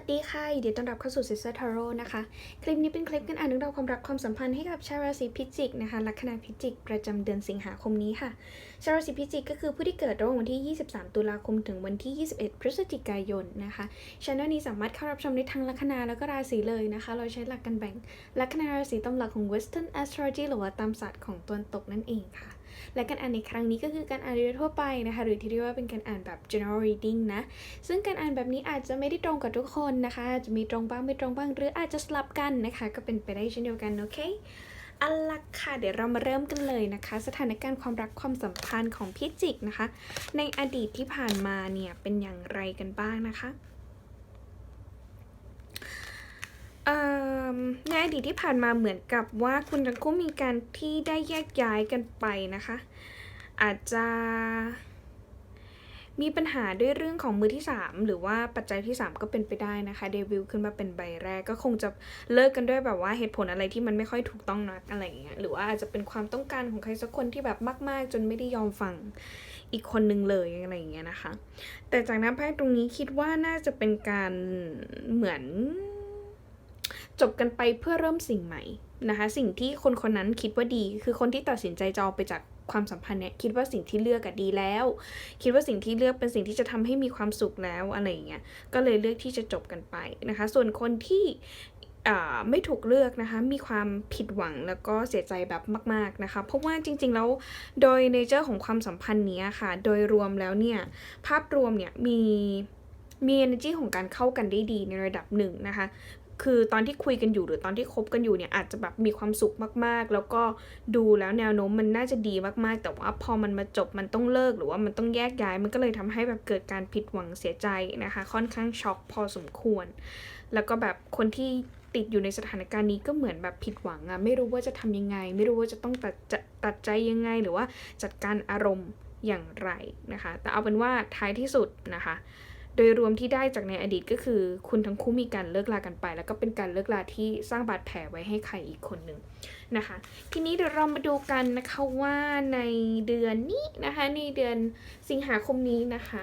วัสดีค่ะยินดีต้อนรับเข้าสู่ Sister Tarot นะคะ คลิปนี้เป็นคลิปการอ่านเรื่องราวความรักความสัมพันธ์ให้กับชาวราศีพิจิกนะคะ ลัคนาพิจิก ประจำเดือนสิงหาคมนี้ค่ะ ชาวราศีพิจิกก็คือผู้ที่เกิดระหว่างวันที่ 23 ตุลาคมถึงวันที่ 21 พฤศจิกายนนะคะช่องนี้สามารถเข้ารับชมได้ทั้งลัคนาแล้วก็ราศีเลยนะคะ เราใช้หลักการแบ่งลัคนาราศีตามหลักของ Western Astrology หรือว่าตามศาสตร์ของตะวันตกนั่นเองค่ะ และการอ่านในครั้งนี้ก็คือการอ่านโดยทั่วไปนะคะ หรือที่เรียกว่าเป็นการอ่านแบบ general reading นะ ซึ่งการอ่านแบบนี้อาจจะไม่ได้ตรงกับทุกคนนะคะอาจจะมีตรงบ้างไม่ตรงบ้าง หรืออาจจะสลับกันนะคะ ก็เป็นไปได้เช่นเดียวกันโอเคอาละค่ะ เดี๋ยวเรามาเริ่มกันเลยนะคะ สถานการณ์ความรักความสัมพันธ์ของพิจิกนะคะ ในอดีตที่ผ่านมาเนี่ยเป็นอย่างไรกันบ้างนะคะเอิ่ม ในอดีตที่ผ่านมาเหมือนกับว่าคุณทั้งคู่มีการที่ได้แยกย้ายกันไปนะคะ อาจจะมีปัญหาด้วยเรื่องของมือที่ 3 หรือว่าปัจจัยที่ 3 ก็เป็นไปได้นะคะเดบิวต์ขึ้นมาเป็นใบแรก ก็คงจะเลิกกันด้วยแบบว่าเหตุผลอะไรที่มันไม่ค่อยถูกต้องนักอะไรอย่างเงี้ยหรือว่าอาจจะเป็นความต้องการของใครสักคนที่แบบมาก ๆ จนไม่ได้ยอมฟังอีกคนนึงเลยอะไรอย่างเงี้ยนะคะ แต่จากนั้นไพ่ตรงนี้คิดว่าน่าจะเป็นการเหมือน จบกันไปเพื่อเริ่มสิ่งใหม่นะคะ สิ่งที่คนคนนั้นคิดว่าดี คือคนที่ตัดสินใจจะออกไปจากความสัมพันธ์เนี่ยคิดว่าสิ่งที่เลือกอะดีแล้ว คิดว่าสิ่งที่เลือกเป็นสิ่งที่จะทำให้มีความสุขแล้วอะไรอย่างเงี้ยก็เลยเลือกที่จะจบกันไปนะคะ ส่วนคนที่ไม่ถูกเลือกนะคะ มีความผิดหวังแล้วก็เสียใจแบบมาก ๆนะคะ เพราะว่าจริงๆ แล้วโดยเนเจอร์ของความสัมพันธ์เนี้ยค่ะ โดยรวมแล้วเนี่ยภาพรวมเนี่ยมีมี energy ของการเข้ากันได้ดีในระดับหนึ่งนะคะ คือตอนที่คุยกันอยู่หรือตอนที่คบกันอยู่เนี่ยอาจจะแบบมีความสุขมากๆ แล้วก็ดูแล้วแนวโน้มมันน่าจะดีมากๆ แต่ว่าพอมันมาจบมันต้องเลิกหรือว่ามันต้องแยกย้าย มันก็เลยทำให้แบบเกิดการผิดหวังเสียใจนะคะ ค่อนข้างช็อกพอสมควร แล้วก็แบบคนที่ติดอยู่ในสถานการณ์นี้ก็เหมือนแบบผิดหวังอะไม่รู้ว่าจะทำยังไง ไม่รู้ว่าจะต้องตัดจะตัดใจยังไงหรือว่าจัดการอารมณ์อย่างไรนะคะ แต่เอาเป็นว่าท้ายที่สุดนะคะ ดยรวมที่ได้จากในอดีตก็คือ คุณทั้งคู่มีการเลิกลากันไป แล้วก็เป็นการเลิกลาที่สร้างบาดแผลไว้ให้ใครอีกคนหนึ่งนะคะ ทีนี้เดี๋ยวเรามาดูกันนะคะว่าในเดือนนี้นะคะ ในเดือนสิงหาคมนี้นะคะ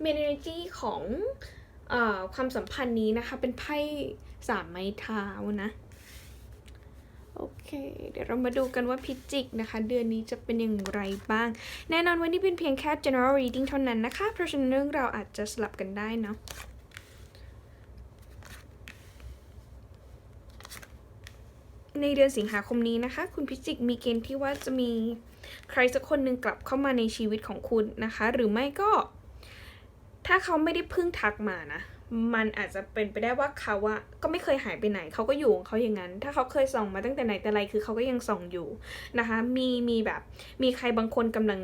เมน energy ของอความสัมพันธ์นี้นะคะ เป็นไพ่สามไม้เท้านะ โอเค เดี๋ยวเรามาดูกันว่าพิจิกนะคะ เดือนนี้จะเป็นอย่างไรบ้าง แน่นอนวันนี้เป็นเพียงแค่ general reading เท่านั้นนะคะ เพราะฉะนั้นเรื่องเราอาจจะสลับกันได้เนาะในเดือนสิงหาคมนี้นะคะ คุณพิจิกมีเกณฑ์ที่ว่าจะมีใครสักคนหนึ่งกลับเข้ามาในชีวิตของคุณนะคะ หรือไม่ก็ ถ้าเขาไม่ได้พึ่งทักมานะ มันอาจจะเป็นไปได้ว่าเขาอะก็ไม่เคยหายไปไหน เขาก็อยู่ของเขาอย่างนั้น ถ้าเขาเคยส่องมาตั้งแต่ไหนแต่ไรคือเขาก็ยังส่องอยู่นะคะ มีมีแบบ มีใครบางคนกำลัง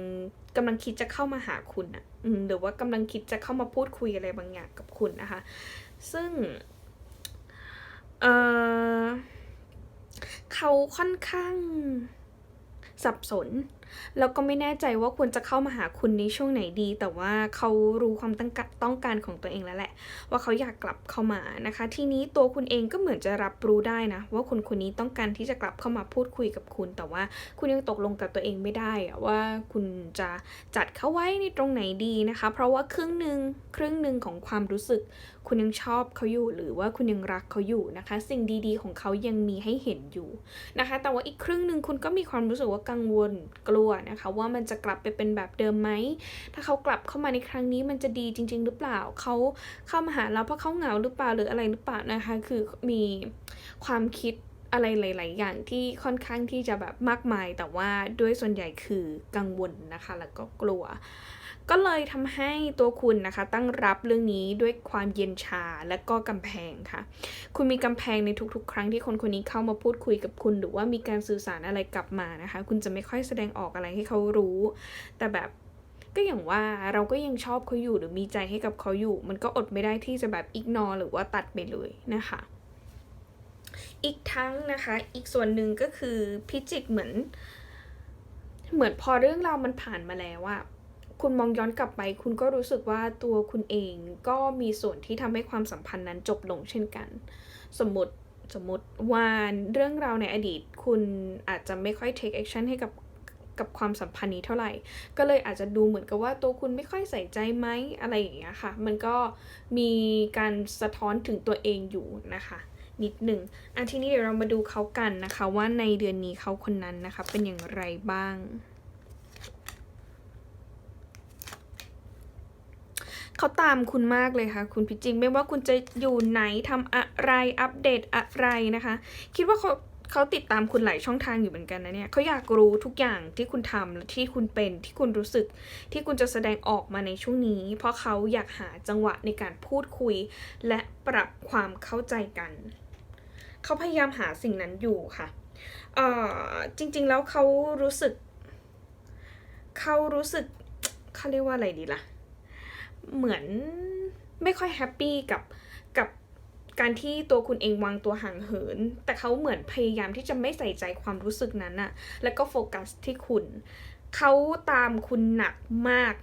กำลังคิดจะเข้ามาหาคุณอะหรือว่ากำลังคิดจะเข้ามาพูดคุยอะไรบางอย่างกับคุณนะคะ ซึ่งเออเขาค่อนข้างสับสนแล้วก็ไม่แน่ใจว่าควรจะเข้ามาหาคุณในช่วงไหนดี แต่ว่าเขารู้ความต้องการต้องการของตัวเองแล้วแหละ ว่าเขาอยากกลับเข้ามานะคะ ทีนี้ตัวคุณเองก็เหมือนจะรับรู้ได้นะ ว่าคนคนนี้ต้องการที่จะกลับเข้ามาพูดคุยกับคุณ แต่ว่าคุณยังตกลงกับตัวเองไม่ได้อะว่าคุณจะจัดเขาไว้ในตรงไหนดีนะคะ เพราะว่าครึ่งหนึ่งครึ่งหนึ่งของความรู้สึก คุณยังชอบเขาอยู่หรือว่าคุณยังรักเขาอยู่นะคะ สิ่งดีๆ ของเขายังมีให้เห็นอยู่นะคะ แต่ว่าอีกครึ่งหนึ่งคุณก็มีความรู้สึกว่ากังวลกลัวนะคะ ว่ามันจะกลับไปเป็นแบบเดิมไหม ถ้าเขากลับเข้ามาในครั้งนี้มันจะดีจริง ๆ หรือเปล่าเขาเข้ามาหาเราเพราะเขาเหงาหรือเปล่าหรืออะไรหรือเปล่านะคะ คือมีความคิดอะไรหลาย ๆ อย่างที่ค่อนข้างที่จะแบบมากมาย แต่ว่าด้วยส่วนใหญ่คือกังวลนะคะ แล้วก็กลัว ก็เลยทำให้ตัวคุณนะคะ ตั้งรับเรื่องนี้ด้วยความเย็นชาและก็กำแพงค่ะ คุณมีกำแพงในทุกๆ ครั้งที่คนคนนี้เข้ามาพูดคุยกับคุณ หรือว่ามีการสื่อสารอะไรกลับมานะคะ คุณจะไม่ค่อยแสดงออกอะไรให้เขารู้ แต่แบบก็อย่างว่าเราก็ยังชอบเขาอยู่หรือมีใจให้กับเขาอยู่ มันก็อดไม่ได้ที่จะแบบอิกนอหรือว่าตัดไปเลยนะคะ อีกทั้งนะคะ อีกส่วนหนึ่งก็คือพิจิกเหมือน เหมือนพอเรื่องเรามันผ่านมาแล้วอะ คุณมองย้อนกลับไป คุณก็รู้สึกว่าตัวคุณเองก็มีส่วนที่ทำให้ความสัมพันธ์นั้นจบลงเช่นกัน สมมติสมมติว่าเรื่องราวในอดีต คุณอาจจะไม่ค่อย take action ให้กับกับความสัมพันธ์นี้เท่าไหร่ ก็เลยอาจจะดูเหมือนกับว่าตัวคุณไม่ค่อยใส่ใจไหมอะไรอย่างเงี้ยค่ะ มันก็มีการสะท้อนถึงตัวเองอยู่นะคะ นิดหนึ่งอันทีนี้เดี๋ยวเรามาดูเขากันนะคะ ว่าในเดือนนี้เขาคนนั้นนะคะ เป็นอย่างไรบ้าง เขาตามคุณมากเลยค่ะ คุณพิจิงไม่ว่าคุณจะอยู่ไหนทำอะไรอัปเดตอะไรนะคะ คิดว่าเขาเขาติดตามคุณหลายช่องทางอยู่เหมือนกันนะเนี่ยเขาอยากรู้ทุกอย่างที่คุณทำและที่คุณเป็นที่คุณรู้สึก ที่คุณจะแสดงออกมาในช่วงนี้ เพราะเขาอยากหาจังหวะในการพูดคุย และปรับความเข้าใจกัน เขาพยายามหาสิ่งนั้นอยู่ค่ะเอ่อจริง ๆ แล้วเขารู้สึก เขารู้สึกเขาเรียกว่าอะไรดีล่ะ เหมือนไม่ค่อยแฮปปี้กับกับการที่ตัวคุณเองวางตัวห่างเหิน แต่เขาเหมือนพยายามที่จะไม่ใส่ใจความรู้สึกนั้นอะแล้วก็โฟกัสที่คุณ เขาตามคุณหนักมาก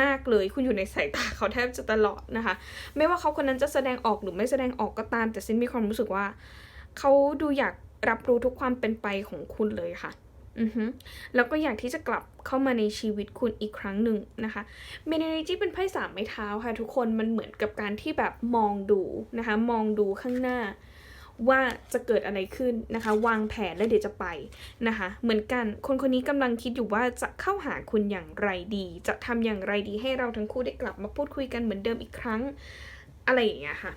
มากเลย คุณอยู่ในสายตาเขาแทบจะตลอดนะคะ ไม่ว่าเขาคนนั้นจะแสดงออกหรือไม่แสดงออกก็ตาม แต่ซินมีความรู้สึกว่า เขาดูอยากรับรู้ทุกความเป็นไปของคุณเลยค่ะ อือฮึแล้วก็อยากที่จะกลับเข้ามาในชีวิตคุณอีกครั้งหนึ่งนะคะเมน e จีเป็นไพ่สามไม้เท้าค่ะทุกคนมันเหมือนกับการที่แบบมองดูนะคะ มองดูข้างหน้า ว่าจะเกิดอะไรขึ้นนะคะ วางแผนแล้วเดี๋ยวจะไปนะคะ เหมือนกันคนคนนี้กำลังคิดอยู่ว่าจะเข้าหาคุณอย่างไรดี จะทำอย่างไรดีให้เราทั้งคู่ได้กลับมาพูดคุยกันเหมือนเดิมอีกครั้งอะไรอย่างเงี้ยค่ะ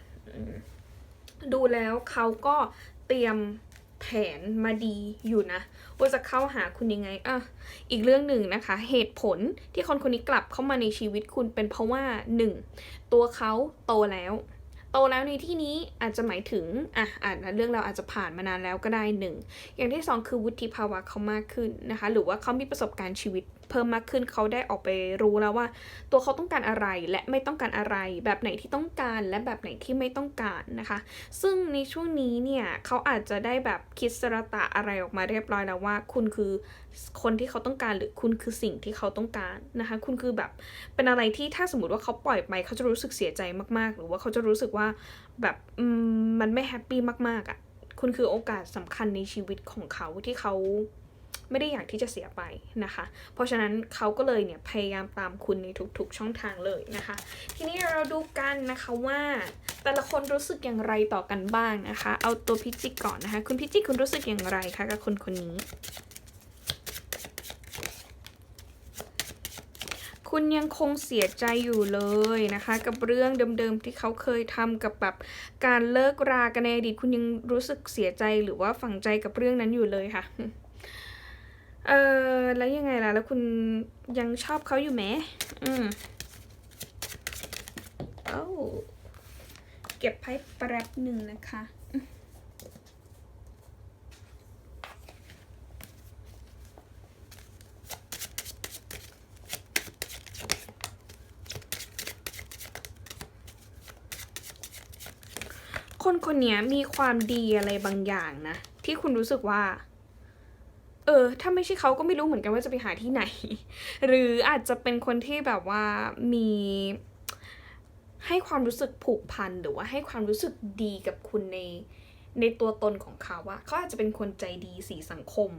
ดูแล้วเขาก็เตรียม แผนมาดีอยู่นะ ว่าจะเข้าหาคุณยังไงอะอีกเรื่องหนึ่งนะคะ เหตุผลที่คนคนนี้กลับเข้ามาในชีวิตคุณเป็นเพราะว่าหนึ่งตัวเขาโตแล้ว โตแล้วในที่นี้อาจจะหมายถึงอะอ่านเรื่องเราอาจจะผ่านมานานแล้วก็ได้หนึ่งอย่างที่สองคือวุฒิภาวะเขามากขึ้นนะคะ หรือว่าเขามีประสบการณ์ชีวิตเพิ่มมากขึ้นเขาได้ออกไปรู้แล้วว่า ตัวเขาต้องการอะไรและไม่ต้องการอะไร แบบไหนที่ต้องการและแบบไหนที่ไม่ต้องการนะคะ ซึ่งในช่วงนี้เนี่ยเขาอาจจะได้แบบคิดสระตะอะไรออกมาเรียบร้อยแล้วว่า คุณคือคนที่เขาต้องการหรือคุณคือสิ่งที่เขาต้องการนะคะ คุณคือแบบเป็นอะไรที่ถ้าสมมติว่าเขาปล่อยไปเขาจะรู้สึกเสียใจมากๆ หรือว่าเขาจะรู้สึกว่าแบบมมันไม่แฮปปี้มากๆอะ่ะคุณคือโอกาสสำคัญในชีวิตของเขาที่เขา ไม่ได้อยากที่จะเสียไปนะคะ เพราะฉะนั้นเขาก็เลยเนี่ยพยายามตามคุณในทุกๆช่องทางเลยนะคะ ทีนี้เราดูกันนะคะว่า แต่ละคนรู้สึกอย่างไรต่อกันบ้างนะคะ เอาตัวพิจิกก่อนนะคะ คุณพิจิกคุณรู้สึกอย่างไรคะกับคนคนนี้ คุณยังคงเสียใจอยู่เลยนะคะ กับเรื่องเดิมๆที่เขาเคยทำกับแบบการเลิกรากันในอดีตคุณยังรู้สึกเสียใจหรือว่าฝังใจกับเรื่องนั้นอยู่เลยค่ะ เออแล้วยังไงล่ะ แล้วคุณยังชอบเขาอยู่ไหมอืมเอ้าเก็บไพ่แป๊บหนึ่งนะคะคนคนนี้มีความดีอะไรบางอย่างนะ ที่คุณรู้สึกว่า เออ ถ้าไม่ใช่เขาก็ไม่รู้เหมือนกันว่าจะไปหาที่ไหน หรืออาจจะเป็นคนที่แบบว่ามีให้ความรู้สึกผูกพันหรือว่าให้ความรู้สึกดีกับคุณในในตัวตนของเขาว่าเขาอาจจะเป็นคนใจดีสีสังคม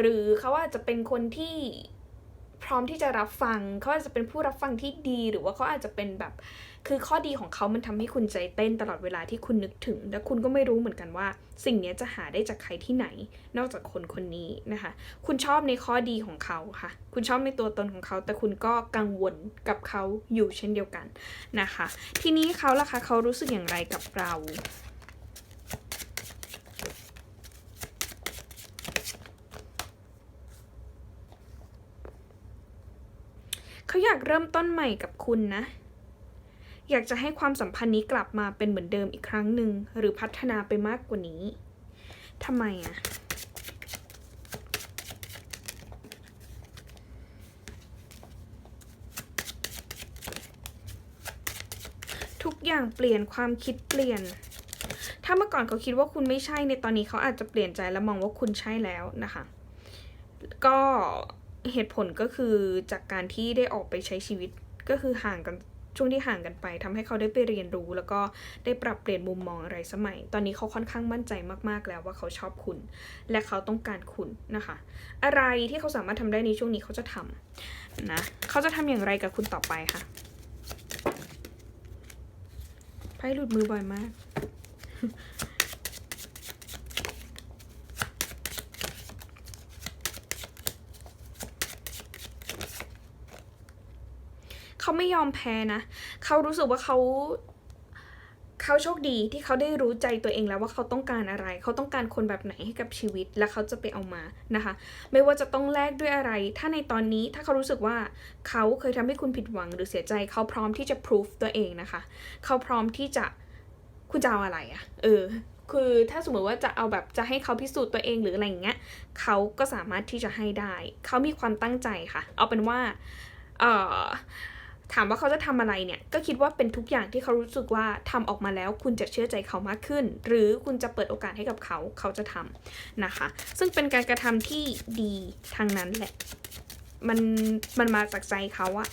หรือเขาอาจจะเป็นคนที่ พร้อมที่จะรับฟัง เขาอาจจะเป็นผู้รับฟังที่ดี หรือว่าเขาอาจจะเป็นแบบ คือข้อดีของเขามันทำให้คุณใจเต้นตลอดเวลาที่คุณนึกถึง และคุณก็ไม่รู้เหมือนกันว่า สิ่งนี้จะหาได้จากใครที่ไหน นอกจากคนคนนี้นะคะ คุณชอบในข้อดีของเขาค่ะ คุณชอบในตัวตนของเขา แต่คุณก็กังวลกับเขาอยู่เช่นเดียวกันนะคะ ทีนี้เขาล่ะคะเขารู้สึกอย่างไรกับเรา เขาอยากเริ่มต้นใหม่กับคุณนะ อยากจะให้ความสัมพันธ์นี้กลับมาเป็นเหมือนเดิมอีกครั้งหนึ่งหรือพัฒนาไปมากกว่านี้ทำไมอะทุกอย่างเปลี่ยนความคิดเปลี่ยน ถ้าเมื่อก่อนเขาคิดว่าคุณไม่ใช่ในตอนนี้เขาอาจจะเปลี่ยนใจและมองว่าคุณใช่แล้วนะคะ ก็ เหตุผลก็คือจากการที่ได้ออกไปใช้ชีวิตก็คือห่างกันช่วงที่ห่างกันไปทำให้เขาได้ไปเรียนรู้ แล้วก็ได้ปรับเปลี่ยนมุมมองอะไรสมัย ตอนนี้เขาค่อนข้างมั่นใจมากๆแล้วว่าเขาชอบคุณ และเขาต้องการคุณนะคะ อะไรที่เขาสามารถทำได้ในช่วงนี้เขาจะทำนะเขาจะทำอย่างไรกับคุณต่อไปค่ะไพ่หลุดมือบ่อยมาก เขาไม่ยอมแพ้นะเขารู้สึกว่าเขาเขาโชคดีที่เขาได้รู้ใจตัวเองแล้วว่าเขาต้องการอะไร เขาต้องการคนแบบไหนให้กับชีวิต และเขาจะไปเอามานะคะ ไม่ว่าจะต้องแลกด้วยอะไร ถ้าในตอนนี้ถ้าเขารู้สึกว่าเขาเคยทำให้คุณผิดหวังหรือเสียใจ เขาพร้อมที่จะ proof ตัวเองนะคะ เขาพร้อมที่จะคุณจะเอาอะไรอะเออ คือถ้าสมมติว่าจะเอาแบบจะให้เขาพิสูจน์ตัวเองหรืออะไรอย่างเงี้ย เขาก็สามารถที่จะให้ได้ เขามีความตั้งใจค่ะ เอาเป็นว่า เออ ถามว่าเขาจะทำอะไรเนี่ยก็คิดว่าเป็นทุกอย่างที่เขารู้สึกว่าทำออกมาแล้วคุณจะเชื่อใจเขามากขึ้น หรือคุณจะเปิดโอกาสให้กับเขาเขาจะทำนะคะ ซึ่งเป็นการกระทำที่ดีทางนั้นแหละมันมันมาจากใจเขาอะ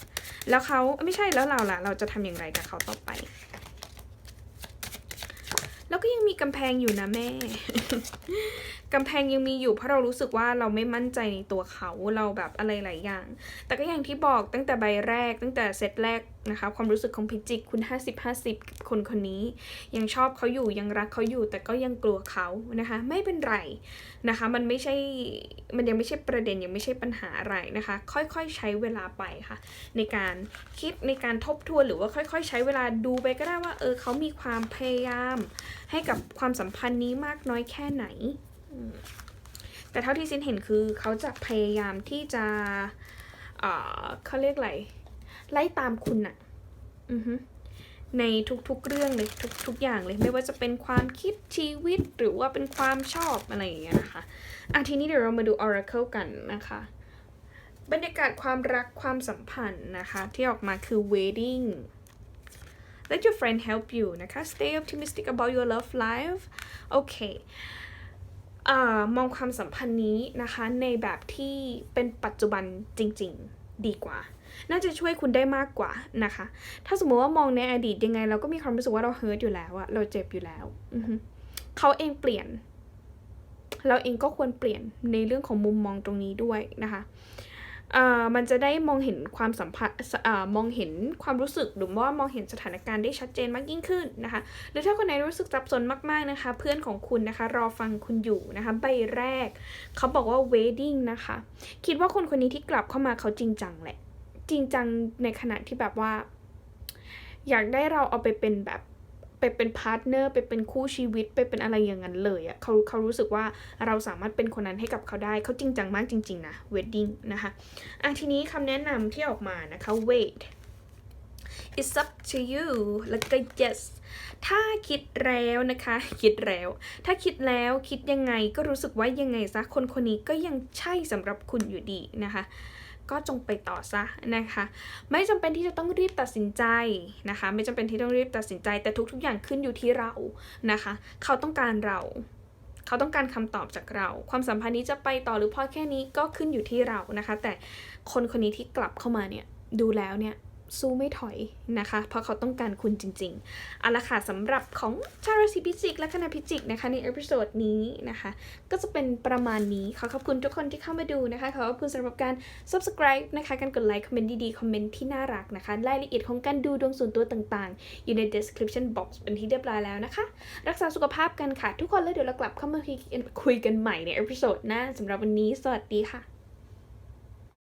แล้วเขาไม่ใช่แล้วเราล่ะ เราจะทำอย่างไรกับเขาต่อไป แล้วก็ยังมีกำแพงอยู่นะแม่กำแพงยังมีอยู่เพราะเรารู้สึกว่าเราไม่มั่นใจในตัวเขาเราแบบอะไรหลายอย่าง แต่ก็อย่างที่บอกตั้งแต่ใบแรก ตั้งแต่เซตแรกนะคะ ความรู้สึกของพิจิกคุณ 50 50กับคนคนนี้ ยังชอบเขาอยู่ยังรักเขาอยู่ แต่ก็ยังกลัวเขานะคะ ไม่เป็นไรนะคะ มันไม่ใช่มันยังไม่ใช่ประเด็นยังไม่ใช่ปัญหาอะไรนะคะ ค่อยๆใช้เวลาไปค่ะ ในการคิดในการทบทวนหรือว่าค่อย ๆ ใช้เวลาดูไปก็ได้ว่าเออเขามีความพยายาม ให้กับความสัมพันธ์นี้มากน้อยแค่ไหน แต่เท่าที่ซินเห็นคือเขาจะพยายามที่จะเออเขาเรียกอะไร ไล่ตามคุณอะอือฮึในทุกๆเรื่องเลยทุกทุกอย่างเลยไม่ว่าจะเป็นความคิดชีวิตหรือว่าเป็นความชอบอะไรอย่างเงี้ยนะคะอะทีนี้เดี๋ยวเรามาดู Oracle กันนะคะ บรรยากาศความรักความสัมพันธ์นะคะ ที่ออกมาคือ wedding let your friend help you นะคะ stay optimistic about your love life โอเค มองความสัมพันธ์นี้นะคะ ในแบบที่เป็นปัจจุบันจริง ๆ ดีกว่า น่าจะช่วยคุณได้มากกว่านะคะ ถ้าสมมติว่ามองในอดีตยังไง เราก็มีความรู้สึกว่าเราเฮิร์ตอยู่แล้วอะเราเจ็บอยู่แล้วอือฮึเขาเองเปลี่ยน เราเองก็ควรเปลี่ยนในเรื่องของมุมมองตรงนี้ด้วยนะคะ มันจะได้มองเห็นความสัมพันธ์มองเห็นความรู้สึกหรือว่ามองเห็นสถานการณ์ได้ชัดเจนมากยิ่งขึ้นนะคะ หรือถ้าคนไหนรู้สึกสับสนมากๆนะคะ เพื่อนของคุณนะคะ รอฟังคุณอยู่นะคะ ใบแรก เขาบอกว่า wedding นะคะ คิดว่าคนคนนี้ที่กลับเข้ามาเขาจริงจังแหละ จริงจังในขณะที่แบบว่า อยากได้เราเอาไปเป็นแบบ เป็นพาร์ทเนอร์ไปเป็นคู่ชีวิตไปเป็นอะไรอย่างนั้นเลยอะเขาเขารู้สึกว่าเราสามารถเป็นคนนั้นให้กับเขาได้เขาจริงจังมากจริง ๆ นะ wedding นะคะอะทีนี้คำแนะนำที่ออกมานะคะ wait it's up to you แล้วก็ yes ถ้าคิดแล้วนะคะ คิดแล้ว ถ้าคิดแล้วคิดยังไงก็รู้สึกว่ายังไงซะคนคนนี้ก็ยังใช่สำหรับคุณอยู่ดีนะคะ ก็จงไปต่อซะนะคะ ไม่จำเป็นที่จะต้องรีบตัดสินใจนะคะ ไม่จำเป็นที่ต้องรีบตัดสินใจ แต่ทุกๆอย่างขึ้นอยู่ที่เรานะคะ เขาต้องการเรา เขาต้องการคำตอบจากเรา ความสัมพันธ์นี้จะไปต่อหรือพอแค่นี้ก็ขึ้นอยู่ที่เรานะคะ แต่คนคนนี้ที่กลับเข้ามาเนี่ยดูแล้วเนี่ย สู้ไม่ถอยนะคะ เพราะเขาต้องการคุณจริงๆเอาละค่ะสำหรับของชาวราศีพิจิกและคณะพิจิกนะคะในเอพิโซดนี้นะคะ ก็จะเป็นประมาณนี้ขอขอบคุณทุกคนที่เข้ามาดูนะคะ ขอขอบคุณสำหรับการ subscribe นะคะ การกดไลค์คอมเมนต์ดีๆ คอมเมนต์ที่น่ารักนะคะ รายละเอียดของการดูดวงส่วนตัวต่างๆ อยู่ใน description box เป็นที่เรียบร้อยแล้วนะคะ รักษาสุขภาพกันค่ะทุกคนแล้วเดี๋ยวเรากลับเข้ามาคุยกันใหม่ในเอพิโซดหน้าสำหรับวันนี้สวัสดีค่ะ